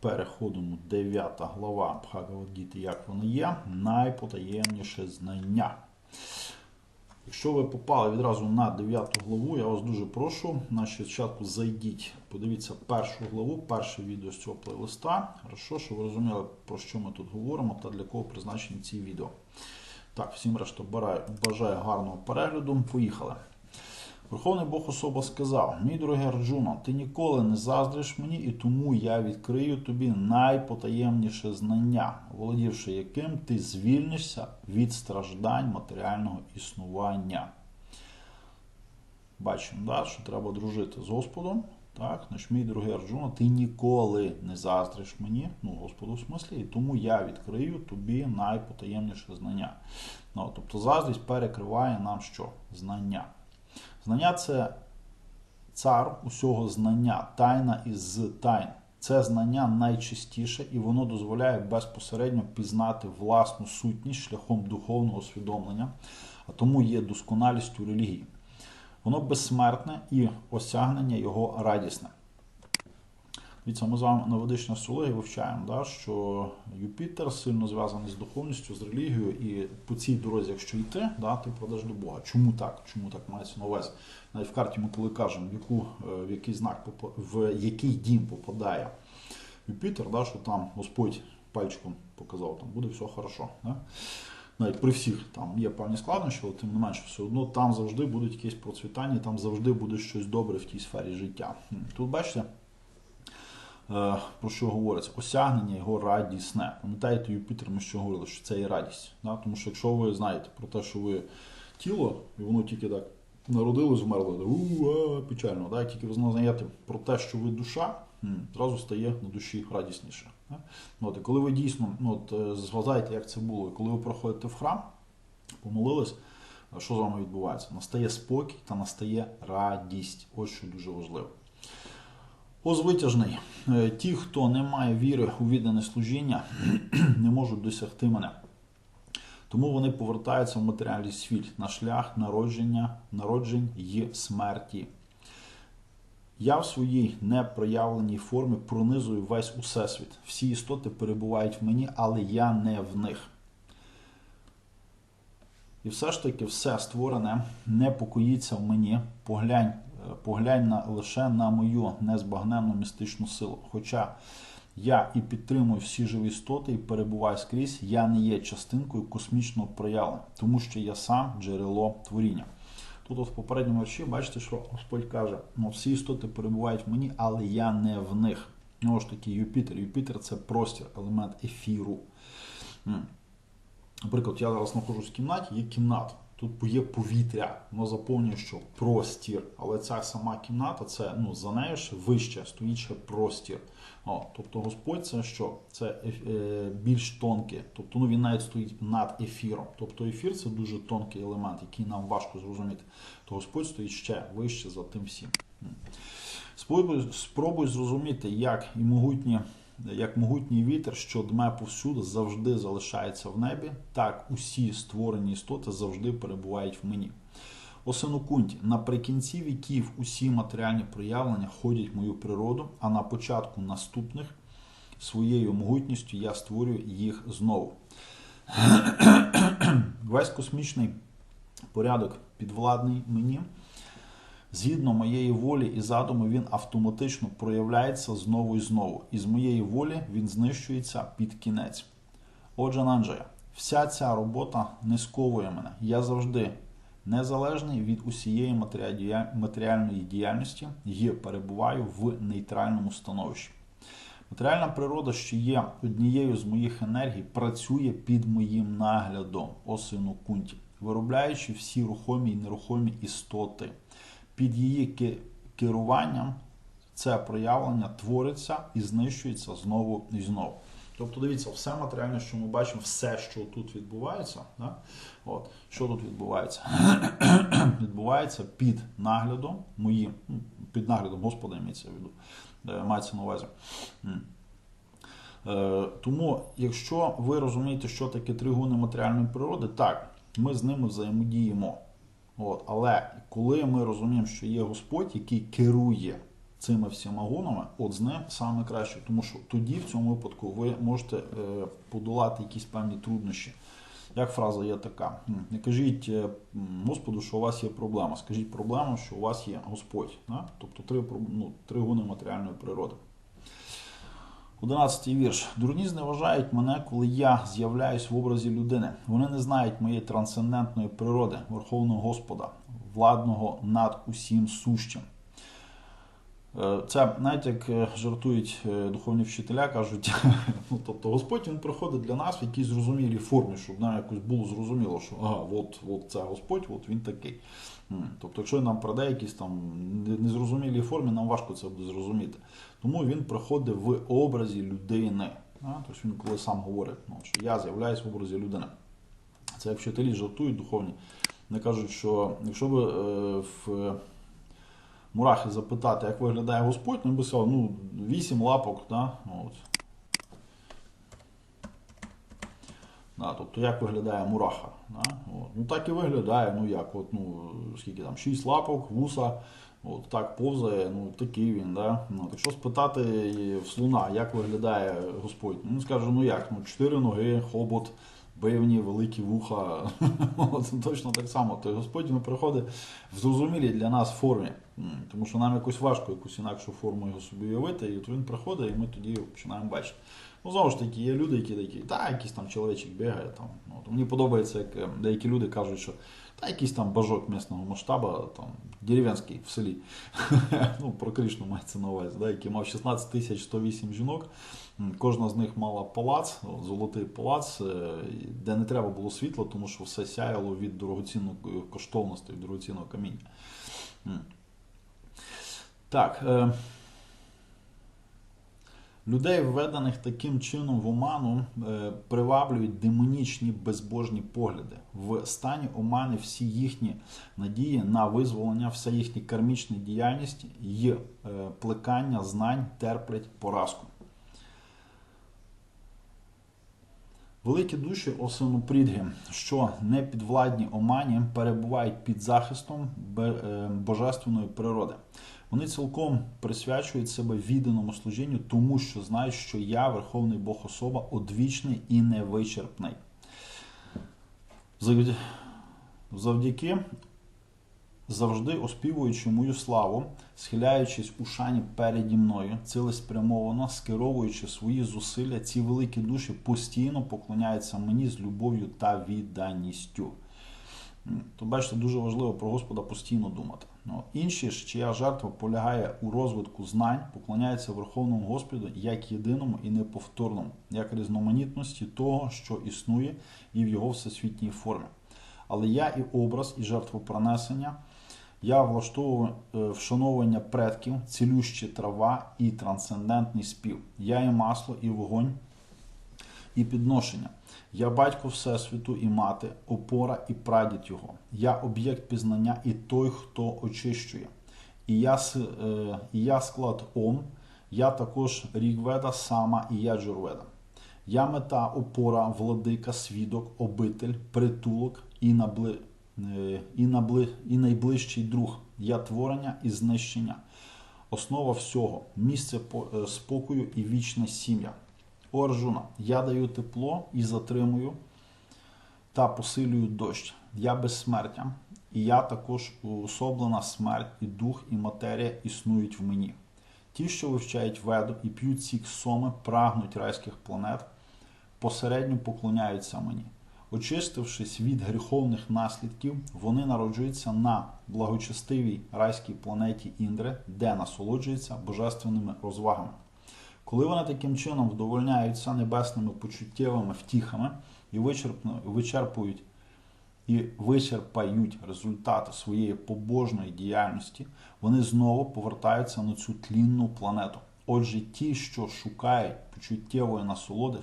переходимо 9 глава Бхагавадгіти, як воно є, найпотаємніше знання. Якщо ви попали відразу на 9 главу, я вас дуже прошу. На спочатку зайдіть, подивіться першу главу, перше відео з цього плейлиста. Хорошо, щоб ви розуміли, про що ми тут говоримо та для кого призначені ці відео. Так, всім решта бажаю, бажаю гарного перегляду. Поїхали. Верховний Бог особа сказав: Мій дорогий Арджуно, ти ніколи не заздриш мені, і тому я відкрию тобі найпотаємніше знання, володівши яким ти звільнишся від страждань матеріального існування. Бачимо, да, що треба дружити з Господом. Так, значить, мій дорогий Арджуна, ти ніколи не заздриш мені, ну, Господу в смислі, і тому я відкрию тобі найпотаємніше знання. Ну, тобто заздрість перекриває нам що? Знання. Знання це цар усього знання, тайна із тайн. Це знання найчистіше і воно дозволяє безпосередньо пізнати власну сутність шляхом духовного усвідомлення, а тому є досконалістю релігії. Воно безсмертне і осягнення його радісне. Дивіться, ми з вами на ведичній астрології вивчаємо, да, що Юпітер сильно зв'язаний з духовністю, з релігією, і по цій дорозі, якщо йти, да, ти придеш до Бога. Чому так? Чому так мається на увазі? Навіть в карті ми коли кажемо, в, яку, е, в який знак в який дім попадає Юпітер, да, що там Господь пальчиком показав, там буде все хорошо. Да? Навіть при всіх там є певні складнощі, але тим не менше, все одно там завжди будуть якісь процвітання, там завжди буде щось добре в тій сфері життя. Тут бачите, про що говориться? Осягнення його радісне. Пам'ятаєте, Юпітер, ми що говорили, що це є радість. Да? Тому що якщо ви знаєте про те, що ви тіло, і воно тільки так народилось, вмерло, у, печально, да? тільки ви знаєте про те, що ви душа, зразу стає на душі радісніше. Да? От, і коли ви дійсно ну, от, е, як це було, і коли ви проходите в храм, помолились, що з вами відбувається? Настає спокій та настає радість. Ось що дуже важливо. Озвитяжний. Е, Ті, хто не має віри у віддане служіння, не можуть досягти мене. Тому вони повертаються в матеріальний світ на шлях народження, народжень і смерті. Я в своїй непроявленій формі пронизую весь усесвіт. Всі істоти перебувають в мені, але я не в них. І все ж таки все створене не покоїться в мені. Поглянь, поглянь на, лише на мою незбагненну містичну силу. Хоча я і підтримую всі живі істоти і перебуваю скрізь, я не є частинкою космічного проявлення, тому що я сам джерело творіння. Тут от в попередньому вірші бачите, що Господь каже: ну, всі істоти перебувають в мені, але я не в них. Знову ж таки, Юпітер. Юпітер це простір, елемент ефіру. Наприклад, я зараз знаходжусь в кімнаті, є кімната. Тут є повітря, воно заповнює що простір. Але ця сама кімната, це ну, за нею ще вище, стоїть ще простір. О, тобто Господь це що? Це е, е, більш тонке. Тобто ну, він навіть стоїть над ефіром. Тобто ефір це дуже тонкий елемент, який нам важко зрозуміти. То Господь стоїть ще вище за тим всім. Спробуй, спробуй зрозуміти, як і могутні як могутній вітер, що дме повсюди, завжди залишається в небі, так усі створені істоти завжди перебувають в мені. О сину Кунті, наприкінці віків усі матеріальні проявлення ходять в мою природу, а на початку наступних своєю могутністю я створюю їх знову. Весь космічний порядок підвладний мені. Згідно моєї волі і задуму, він автоматично проявляється знову і знову. І з моєї волі він знищується під кінець. Отже, Нанджая, вся ця робота не сковує мене. Я завжди незалежний від усієї матеріальної діяльності і перебуваю в нейтральному становищі. Матеріальна природа, що є однією з моїх енергій, працює під моїм наглядом, о сину Кунті, виробляючи всі рухомі і нерухомі істоти. Під її керуванням це проявлення твориться і знищується знову і знову. Тобто, дивіться, все матеріальне, що ми бачимо, все, що тут відбувається, да? От, що тут відбувається? відбувається під наглядом моїм, ну, під наглядом Господа йметься в е, мається на увазі. Е, Тому, якщо ви розумієте, що таке три гуни матеріальної природи, так, ми з ними взаємодіємо. От, але коли ми розуміємо, що є Господь, який керує цими всіма гунами, от з ним саме краще. Тому що тоді, в цьому випадку, ви можете е, подолати якісь певні труднощі. Як фраза є така: не кажіть е, Господу, що у вас є проблема. Скажіть проблему, що у вас є Господь. Да? Тобто три, ну, три гуни матеріальної природи. Одинадцятий вірш. Дурні зневажають мене, коли я з'являюсь в образі людини. Вони не знають моєї трансцендентної природи, Верховного Господа, владного над усім сущим. Е, Це, знаєте, як е, жартують е, духовні вчителя, кажуть, ну, тобто Господь він приходить для нас в якійсь зрозумілій формі, щоб нам якось було зрозуміло, що ага, от, от це Господь, от він такий. Тобто, якщо він нам придає якісь там не- незрозумілій формі, нам важко це буде зрозуміти. Тому він приходить в образі людини. Тобто він коли сам говорить, ну, що я з'являюсь в образі людини. Це як вчителі жартують духовні. Вони кажуть, що якщо ви е, в мурахи запитати, як виглядає Господь, він би сказав, ну, вісім лапок, да? От. Да, тобто як виглядає мураха. Да? От. Ну так і виглядає, ну як, от, ну, скільки там, шість лапок, вуса, от, так повзає, ну такий він. Да? От, якщо спитати в слуна, як виглядає Господь, ну, скаже, ну як, ну, чотири ноги, хобот, бивні, великі вуха. Точно так само. То Господь він приходить в зрозумілій для нас формі. Тому що нам якось важко якусь інакшу форму його собі уявити, і от він приходить, і ми тоді починаємо бачити. Ну, знову ж таки, є люди, які такі, та, якийсь там чоловічок бігає. Там. Ну, от мені подобається, як е, деякі люди кажуть, що та якийсь там бажок місного масштабу, там, дерев'янський в селі. ну, про Кришну мається на увазі, да, який мав 16 тисяч 108 жінок. Кожна з них мала палац, золотий палац, е, де не треба було світла, тому що все сяяло від дорогоцінної коштовності, від дорогоцінного каміння. Так. Людей, введених таким чином в оману, е, приваблюють демонічні безбожні погляди. В стані омани всі їхні надії на визволення, вся їхня кармічна діяльність і е, плекання знань терплять поразку. Великі душі осинопрідги, що не підвладні омані, перебувають під захистом е, божественної природи. Вони цілком присвячують себе відданому служінню, тому що знають, що я, Верховний Бог особа, одвічний і невичерпний. Завдяки завжди оспівуючи мою славу, схиляючись у шані переді мною, цілеспрямовано скеровуючи свої зусилля, ці великі душі постійно поклоняються мені з любов'ю та відданістю. То бачите, дуже важливо про Господа постійно думати. Ну, інші ж, чия жертва полягає у розвитку знань, поклоняються Верховному Господу як єдиному і неповторному, як різноманітності того, що існує, і в його всесвітній формі. Але я і образ, і жертвопронесення, я влаштовую е, вшановування предків, цілющі трава і трансцендентний спів. Я і масло, і вогонь, і підношення. Я батько Всесвіту і мати, опора і прадід його. Я об'єкт пізнання і той, хто очищує. І я, е, і я склад Ом, я також Рігведа, Сама і я Джурведа. Я мета, опора, владика, свідок, обитель, притулок і, набли, е, і, набли, і найближчий друг. Я творення і знищення. Основа всього, місце е, спокою і вічна сім'я. О Арджуна, я даю тепло і затримую та посилюю дощ. Я безсмертя, і я також уособлена смерть, і дух, і матерія існують в мені. Ті, що вивчають веду і п'ють сік соми, прагнуть райських планет, посередньо поклоняються мені. Очистившись від гріховних наслідків, вони народжуються на благочестивій райській планеті Індри, де насолоджуються божественними розвагами. Коли вони таким чином вдовольняються небесними почуттєвими втіхами і вичерпують і вичерпають результати своєї побожної діяльності, вони знову повертаються на цю тлінну планету. Отже, ті, що шукають почуттєвої насолоди, е,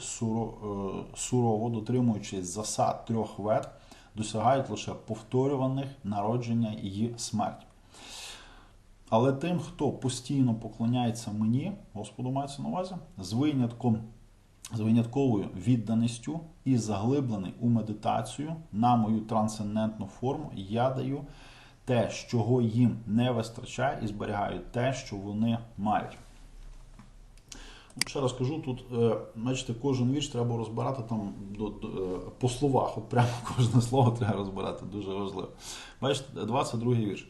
сурово дотримуючись засад трьох вет, досягають лише повторюваних народження і смерті. Але тим, хто постійно поклоняється мені, Господу мається на увазі, з винятком, з винятковою відданістю і заглиблений у медитацію на мою трансцендентну форму, я даю те, чого їм не вистачає, і зберігаю те, що вони мають. Ще раз кажу, тут, е, бачите, кожен вірш треба розбирати там до, до, е, по словах. От прямо кожне слово треба розбирати, дуже важливо. Бачите, 22 вірш.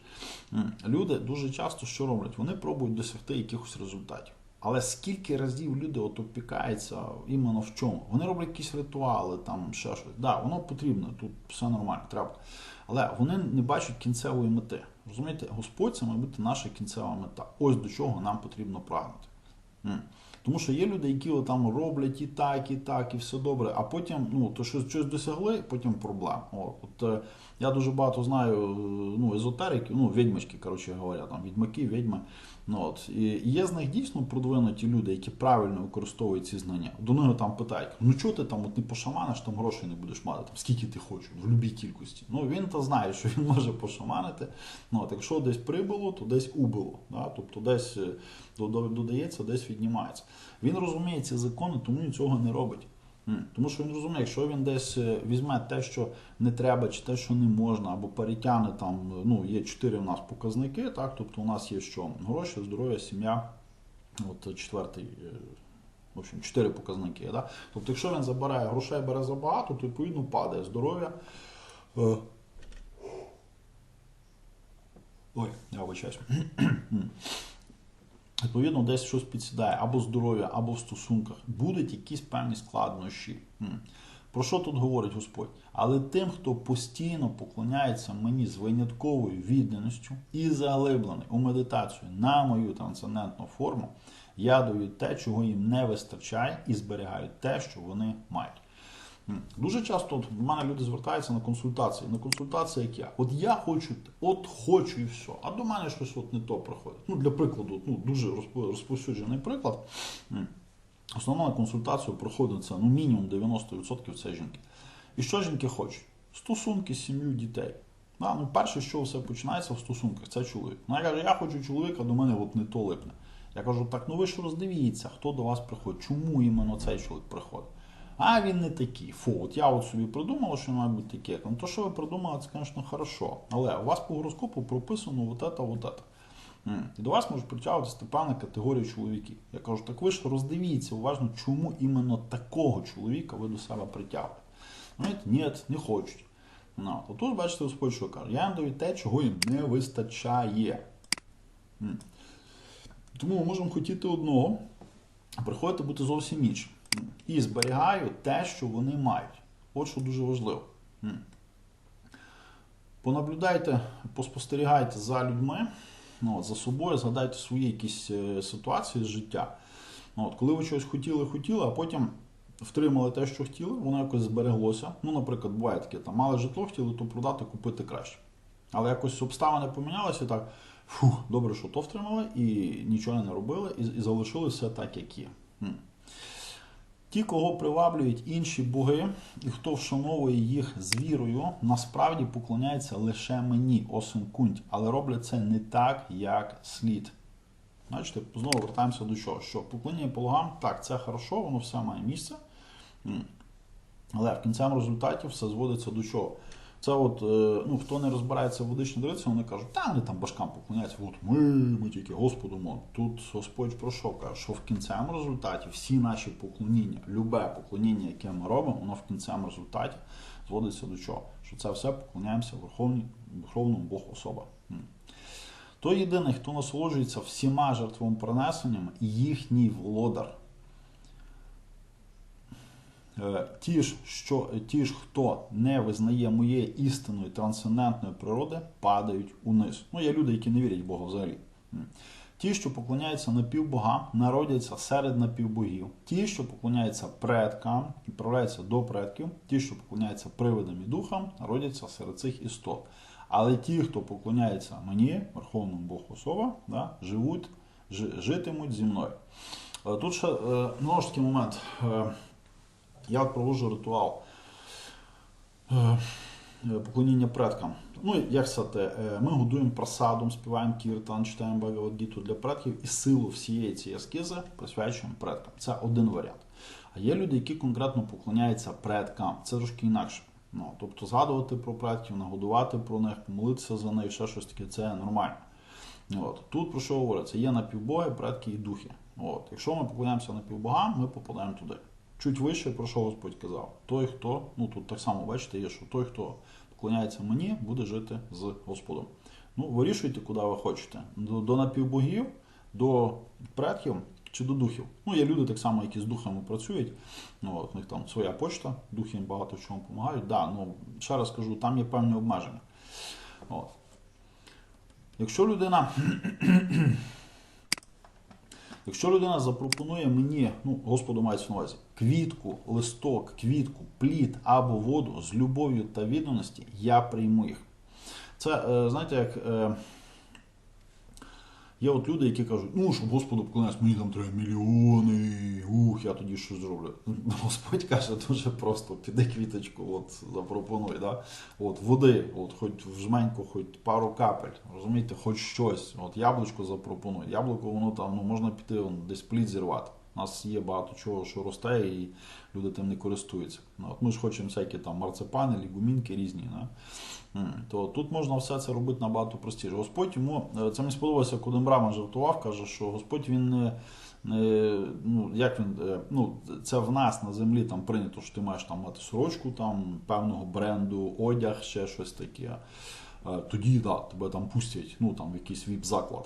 Люди дуже часто що роблять? Вони пробують досягти якихось результатів. Але скільки разів люди от опікаються іменно в чому? Вони роблять якісь ритуали, там ще щось. Да, воно потрібно, тут все нормально, треба. Але вони не бачать кінцевої мети. Розумієте, Господь це має бути наша кінцева мета. Ось до чого нам потрібно прагнути. Тому що є люди, які там роблять і так, і так, і все добре, а потім ну, то щось, щось досягли, потім проблем. От, от, е, я дуже багато знаю е, ну, езотериків, ну, відьмачки, коротше говоря, там, відьмаки, відьми. Ну, от, і є з них дійсно продвинуті люди, які правильно використовують ці знання. До нього там питають, ну чого ти там от не пошаманиш, там грошей не будеш мати, там, скільки ти хочеш, в будь-якій кількості. Ну він то знає, що він може пошаманити. Ну, от, якщо десь прибуло, то десь убило. Да? Тобто десь е, додається, десь віднімається. Він розуміє ці закони, тому цього не робить. Тому що він розуміє, якщо він десь е, візьме те, що не треба, чи те, що не можна, або перетягне там, е, ну, є чотири в нас показники, так, тобто у нас є що? Гроші, здоров'я, сім'я, от четвертий, е, в общем, чотири показники. Да? Тобто, якщо він забирає грошей, бере забагато, то відповідно падає здоров'я. Ой, я вибачаюсь. Відповідно, десь щось підсідає або здоров'я, або в стосунках. Будуть якісь певні складнощі. Про що тут говорить Господь? Але тим, хто постійно поклоняється мені з винятковою відданістю і заглиблений у медитацію на мою трансцендентну форму, я даю те, чого їм не вистачає, і зберігаю те, що вони мають. Дуже часто от в мене люди звертаються на консультації. На консультації, як я. От я хочу, от хочу і все. А до мене щось от не то приходить. Ну, для прикладу, ну, дуже розпо- розповсюджений приклад. Основна на консультацію проходить це ну, мінімум 90% це жінки. І що жінки хочуть? Стосунки, сім'ю, дітей. Да, ну, перше, що все починається в стосунках, це чоловік. Ну, я кажу, я хочу чоловіка, до мене от не то липне. Я кажу, так ну ви ж роздивіться, хто до вас приходить, чому іменно цей чоловік приходить. А він не такий. Фу, от я от собі придумала, що має бути такий. Ну, то, що ви придумали, це, звісно, хорошо. Але у вас по гороскопу прописано это, вот это. М. І до вас можуть притягуватися певна категорія чоловіків. Я кажу, так ви ж роздивіться уважно, чому іменно такого чоловіка ви до себе притягуєте. Ні, не хочуть. Ну, то тут, бачите, Господь що каже, я їм даю те, чого їм не вистачає. Тому ми можемо хотіти одного, а приходити бути зовсім іншим. І зберігаю те, що вони мають. От що дуже важливо. Понаблюдайте, поспостерігайте за людьми, ну, от, за собою, згадайте свої якісь е, ситуації з життя. Ну, от, коли ви щось хотіли, хотіли, а потім втримали те, що хотіли, воно якось збереглося. Ну, наприклад, буває таке, там мали житло, хотіли то продати, купити краще. Але якось обставини помінялися і так. Фух, добре, що то втримали, і нічого не робили, і, і залишили все так, як є. Ті, кого приваблюють інші боги, і хто вшановує їх з вірою, насправді поклоняється лише мені, осен кунть, але роблять це не так, як слід. Бачите, знову вертаємося до чого? Що поклоніння пологам, так, це хорошо, воно все має місце. Але в кінцевому результаті все зводиться до чого? Це от, е, ну, хто не розбирається в ведичній традиції, вони кажуть, та вони там башкам поклоняються, от ми, ми тільки Господу молимо. Тут Господь про що каже, що в кінцевому результаті всі наші поклоніння, любе поклоніння, яке ми робимо, воно в кінцевому результаті зводиться до чого? Що це все поклоняємося Верховному Богу особа. М. То єдиний, хто насолоджується всіма жертвами принесеннями, їхній володар. Е, Ті ж, що, ті ж, хто не визнає моєї істинної трансцендентної природи, падають униз. Ну, є люди, які не вірять в Бога взагалі. Ті, що поклоняються напівбогам, народяться серед напівбогів. Ті, що поклоняються предкам і правляються до предків, ті, що поклоняються привидам і духам, народяться серед цих істот. Але ті, хто поклоняється мені, Верховному Богу особа, да, живуть, жи- житимуть зі мною. Е, Тут ще е, знову ж таки момент. Я проводжу ритуал е, е, поклоніння предкам. Ну, як сказати, е, ми годуємо просадом, співаємо кіртан, читаємо Багавадгіту для предків і силу всієї цієї ескізи присвячуємо предкам. Це один варіант. А є люди, які конкретно поклоняються предкам. Це трошки інакше. Ну, тобто згадувати про предків, нагодувати про них, помолитися за них, ще щось таке, це нормально. От. Тут про що говориться? Є напівбоги, предки і духи. От. Якщо ми поклоняємося напівбогам, ми попадаємо туди. Чуть вище, про що Господь казав? Той, хто, ну тут так само бачите, є, що той, хто поклоняється мені, буде жити з Господом. Ну, вирішуйте, куди ви хочете. До, до напівбогів, до предків чи до духів. Ну, є люди так само, які з духами працюють. Ну, от, у них там своя почта, духи їм багато в чому допомагають. Да, ну, ще раз кажу, там є певні обмеження. От. Якщо людина. Якщо людина запропонує мені, ну, Господу мається на увазі, квітку, листок, квітку, плід або воду з любов'ю та відданості, я прийму їх. Це, е, знаєте, як е, є от люди, які кажуть, ну, щоб Господу поклонятися, мені там треба мільйони, ух, я тоді щось зроблю. Господь каже дуже просто, піди квіточку, от запропонуй, да? от води, от хоч в жменьку, хоч пару капель, розумієте, хоч щось. От яблучко запропонуй. Яблуко, воно там ну, можна піти десь плід зірвати. У нас є багато чого, що росте, і люди тим не користуються. Ну, от ми ж хочемо всякі там марципани, лігумінки різні. Да? То тут можна все це робити набагато простіше. Господь йому, е, це мені сподобалося, коли Брама жартував, каже, що Господь він не. не, Ну, як він, е, ну, це в нас на землі там прийнято, що ти маєш там мати сорочку там, певного бренду, одяг, ще щось таке. Е, Тоді да, тебе там пустять, ну там якийсь віп-заклад.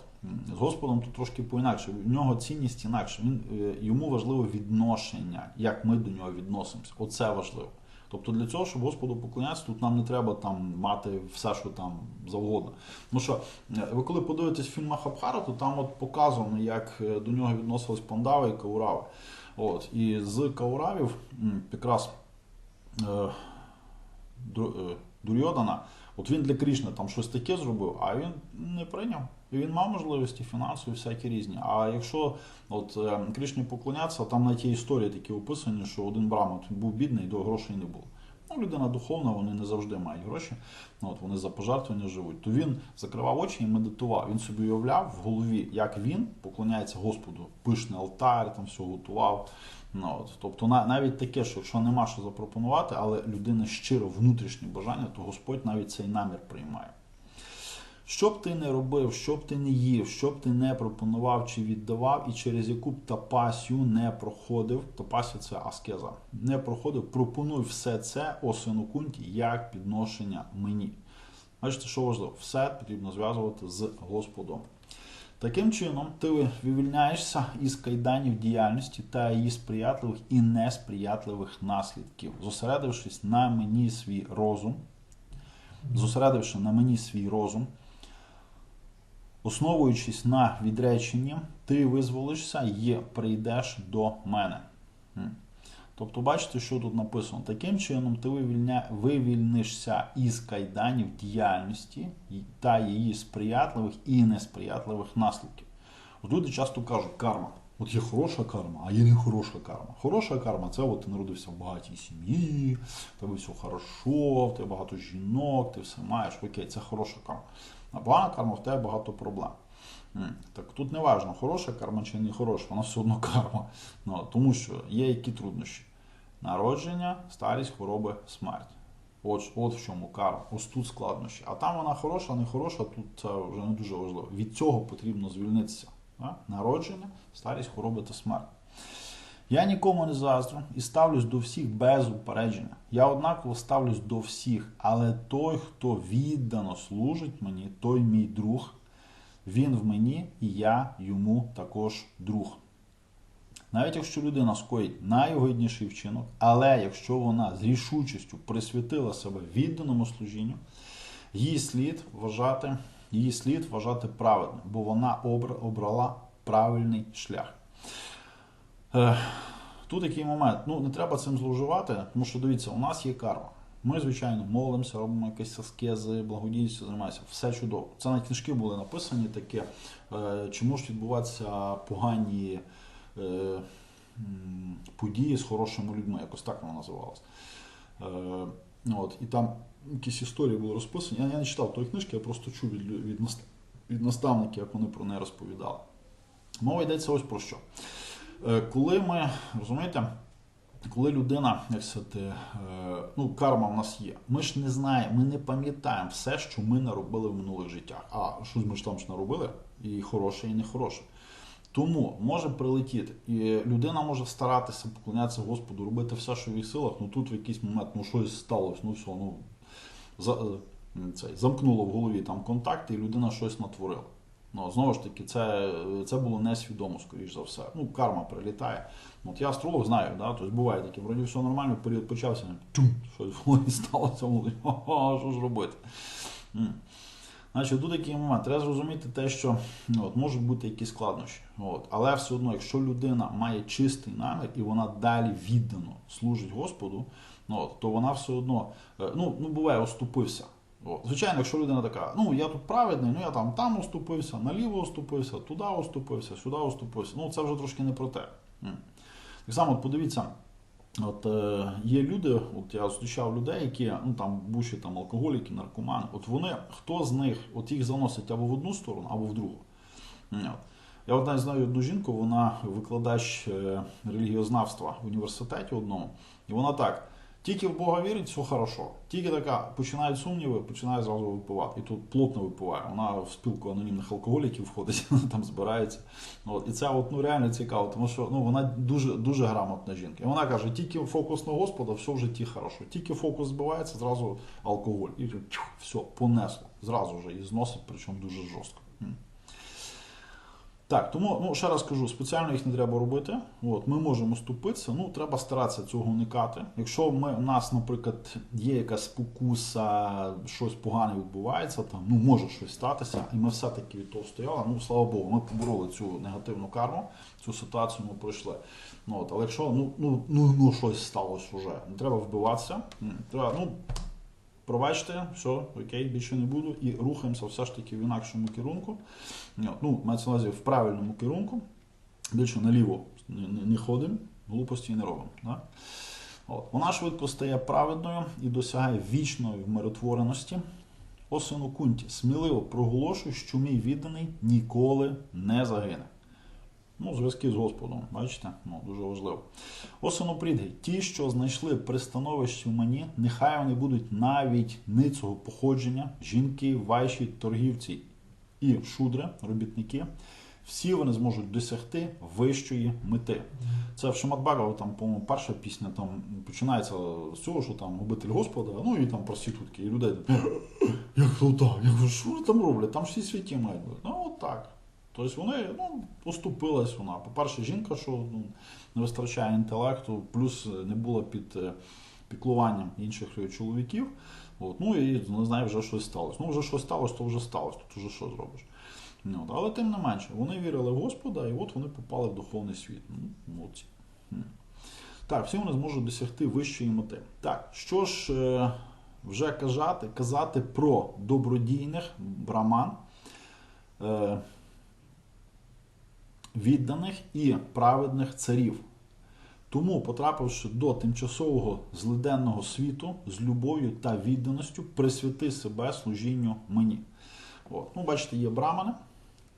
З Господом тут трошки поінакше. В нього цінність інакше. Він, е, йому важливо відношення, як ми до нього відносимося. Оце важливо. Тобто для цього, щоб Господу поклонятися, тут нам не треба там мати все, що там завгодно. Тому що е, ви коли подивитесь фільм Махабхара, то там от показано, як до нього відносились пандави і каурави. От. І з кауравів якраз е, Ду- Дурйодана, от він для Крішни там щось таке зробив, а він не прийняв. І він мав можливості фінансові, всякі різні. А якщо от е, Крішні поклонятися, там на тій історії такі описані, що один брамот був бідний, до грошей не було. Ну, людина духовна, вони не завжди мають гроші, ну, от вони за пожертвування живуть. То він закривав очі і медитував. Він собі уявляв в голові, як він поклоняється Господу, пишний алтар, там все готував. Ну, от. Тобто на- навіть таке, що якщо нема що запропонувати, але людина щиро внутрішнє бажання, то Господь навіть цей намір приймає. Що б ти не робив, що б ти не їв, що б ти не пропонував чи віддавав, і через яку б тапасю не проходив, тапасю це аскеза, не проходив, пропонуй все це, о сину кунті, як підношення мені. Бачите, що важливо, все потрібно зв'язувати з Господом. Таким чином, ти вивільняєшся із кайданів діяльності та її сприятливих і несприятливих наслідків, зосередившись на мені свій розум, зосередивши на мені свій розум, основуючись на відреченні, ти визволишся і прийдеш до мене. Тобто, бачите, що тут написано. Таким чином, ти вивільня... вивільнишся із кайданів діяльності та її сприятливих і несприятливих наслідків. От люди часто кажуть, карма. От є хороша карма, а є не хороша карма. Хороша карма це от ти народився в багатій сім'ї, тебе все хорошо, в тебе багато жінок, ти все маєш. Окей, це хороша карма. А погана карма в тебе багато проблем. Так тут не важливо, хороша карма чи не хороша, вона все одно карма. Ну, тому що є які труднощі. Народження, старість, хвороби, смерть. От, от в чому карма. Ось тут складнощі. А там вона хороша, не хороша, тут це вже не дуже важливо. Від цього потрібно звільнитися. Да? Народження, старість, хвороби та смерть. Я нікому не заздрю і ставлюсь до всіх без упередження. Я однаково ставлюсь до всіх, але той, хто віддано служить мені, той мій друг. Він в мені, і я йому також друг. Навіть якщо людина скоїть найогидніший вчинок, але якщо вона з рішучістю присвятила себе відданому служінню, її слід вважати, її слід вважати праведним, бо вона обрала правильний шлях. Е, Тут такий момент. Ну, не треба цим зловживати, тому що дивіться, у нас є карма. Ми, звичайно, молимося, робимо якісь аскези, благодійністю займаємося. Все чудово. Це на книжки були написані таке, чи можуть відбуватися погані е, події з хорошими людьми, якось так воно називалось. Е, От, і там якісь історії були розписані. Я, я не читав тої книжки, я просто чув від, від наставників, як вони про неї розповідали. Мова йдеться ось про що. Е, Коли ми, розумієте, коли людина, як сказати, е, ну, карма в нас є, ми ж не знаємо, ми не пам'ятаємо все, що ми наробили в минулих життях. А що ж ми ж там ж наробили? І хороше, і нехороше. Тому може прилетіти, і людина може старатися поклонятися Господу, робити все, що в їх силах. Ну тут в якийсь момент ну щось сталося, ну все, ну за, е, цей, замкнуло в голові там контакти, і людина щось натворила. Ну, знову ж таки, це, це було несвідомо, скоріш за все. Ну, карма прилітає. От я астролог знаю, да? тобто буває таке, вроді все нормально, період почався, тюм, щось голові сталося, мовить, що ж робити? Значить, тут такий момент. Треба зрозуміти те, що ну, от, можуть бути якісь складнощі. От. Але все одно, якщо людина має чистий намір і вона далі віддано служить Господу, ну, от, то вона все одно, е, ну, ну буває, оступився. От. Звичайно, якщо людина така, ну я тут праведний, ну я там там оступився, наліво оступився, туди оступився, сюди оступився. Ну це вже трошки не про те. Так само, от подивіться, От е, є люди, от я зустрічав людей, які ну там бувші там алкоголіки, наркомани. От вони, хто з них от їх заносить або в одну сторону, або в другу. Я навіть знаю одну жінку, вона викладач е, релігіознавства в університеті одному, і вона так. Тільки в Бога вірить, все хорошо. Тільки така починають сумніви, починає зразу випивати. І тут плотно випиває. Вона в спілку анонімних алкоголіків входить, вона там збирається. От. І це от, ну, реально цікаво, тому що ну, вона дуже, дуже грамотна жінка. І вона каже, тільки фокус на Господа, все в житті хорошо. Тільки фокус збивається, зразу алкоголь. І все, понесло. Зразу вже і зносить, причому дуже жорстко. Так, тому ну, ще раз кажу, спеціально їх не треба робити. От, ми можемо ступитися, ну треба старатися цього уникати. Якщо ми, у нас, наприклад, є якась спокуса, щось погане відбувається, там ну може щось статися, і ми все-таки від того стояли. Ну слава Богу, ми побороли цю негативну карму, цю ситуацію ми пройшли. Ну, от, але якщо ну, ну, ну, ну щось сталося вже, не треба вбиватися, треба, ну. Пробачте, все, окей, більше не буду, і рухаємося все ж таки в інакшому керунку. Ну, мається на увазі в правильному керунку. Більше наліво не, ходимо, глупості не робимо. Да? От. Вона швидко стає праведною і досягає вічної вмиротвореності. О сину Кунті, сміливо проголошую, що мій відданий ніколи не загине. Ну, зв'язки з Господом, бачите? Ну, дуже важливо. Осину Прідги, ті, що знайшли пристановище в мені, нехай вони будуть навіть ницього походження, жінки, вайші, торгівці і шудри, робітники. Всі вони зможуть досягти вищої мети. Це в Шаматбарова, там, по-моєму, перша пісня там починається з цього, що там обитель Господа, ну і там проститутки, і людей. Як то так? Я кажу, що там роблять? Там всі святі мають. Ну, от так. Тобто вони ну, поступилась вона. По-перше, жінка, що ну, не вистачає інтелекту, плюс не була під е, піклуванням інших чоловіків. От, ну і не знаю, вже щось сталося. Ну, вже щось сталося, то вже сталося, тут вже що зробиш. Ну, от, але тим не менше, вони вірили в Господа, і от вони попали в духовний світ. Ну, молодці. Так, всі вони зможуть досягти вищої мети. Так, що ж е, вже казати, казати про добродійних браман. Відданих і праведних царів. Тому, потрапивши до тимчасового злиденного світу з любов'ю та відданістю, присвяти себе служінню мені. От. Ну, бачите, є брамани,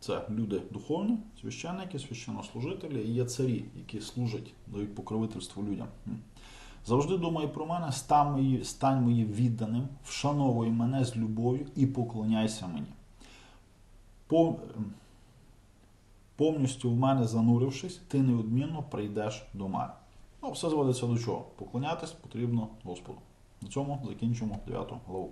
це люди духовні, священники, священнослужителі, і є царі, які служать, дають покровительство людям. Завжди думай про мене, стань мої, стань моїм відданим, вшановуй мене з любов'ю і поклоняйся мені. По, повністю в мене занурившись, ти неодмінно прийдеш до мене. Ну, все зводиться до чого? Поклонятись потрібно Господу. На цьому закінчимо 9 главу.